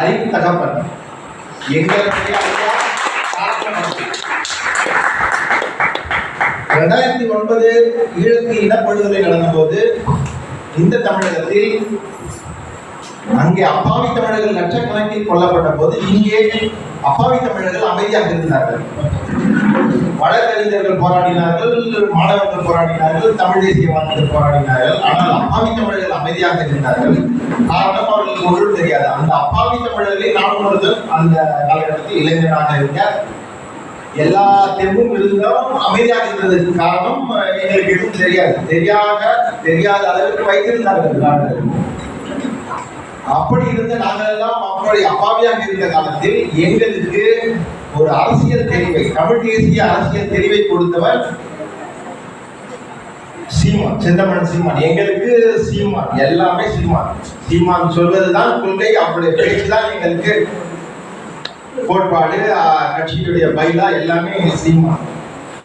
அறிவு தகப்பன். எங்களுடைய ரெண்டாயிரத்தி ஒன்பது ஈழத்து இனப்படுகொலை நடந்தபோது இந்த தமிழகத்தில் அங்கே அப்பாவி தமிழர்கள் லட்சக்கணக்கில் கொல்லப்பட்ட போது இங்கே அப்பாவி தமிழர்கள் அமைதியாக இருந்தார்கள். இளைஞர்கள் போராடினார்கள் மாணவர்கள் போராடினார்கள் தமிழ் தேசியவாதிகள் போராடினார்கள். ஆனால் அப்பாவி தமிழர்கள் அமைதியாக இருந்தார்கள். காரணம் அவர்களுக்கு ஒன்றும் தெரியாது. அந்த அப்பாவி தமிழர்களை நான் ஒருத்தர் அந்த காலகட்டத்தில் இளைஞனாக இருந்தார். எல்லா தெம்பும் இருந்தாலும் அமைதியாக இருந்ததுக்கு காரணம் எங்களுக்கு எதுவும் தெரியாது. தெரியாத தெரியாத அளவுக்கு வைத்திருந்தார்கள் நாடு அப்படி இருந்த நாங்கள் எல்லாம் அப்படி அப்பாவியாக இருந்த காலத்தில் எங்களுக்கு ஒரு அரசியல் தெரிவை தமிழ் தேசிய அரசியல் தெரிவை கொடுத்தவர் சீமான் செந்தமன் சீமான். எங்களுக்கு சீமான் எல்லாமே சீமான். சீமான் சொல்வதுதான் கொள்கை அவருடைய பேச்சுதான் எங்களுக்கு கோட்பாடு கட்சியுடைய பயிலா எல்லாமே சீமான்.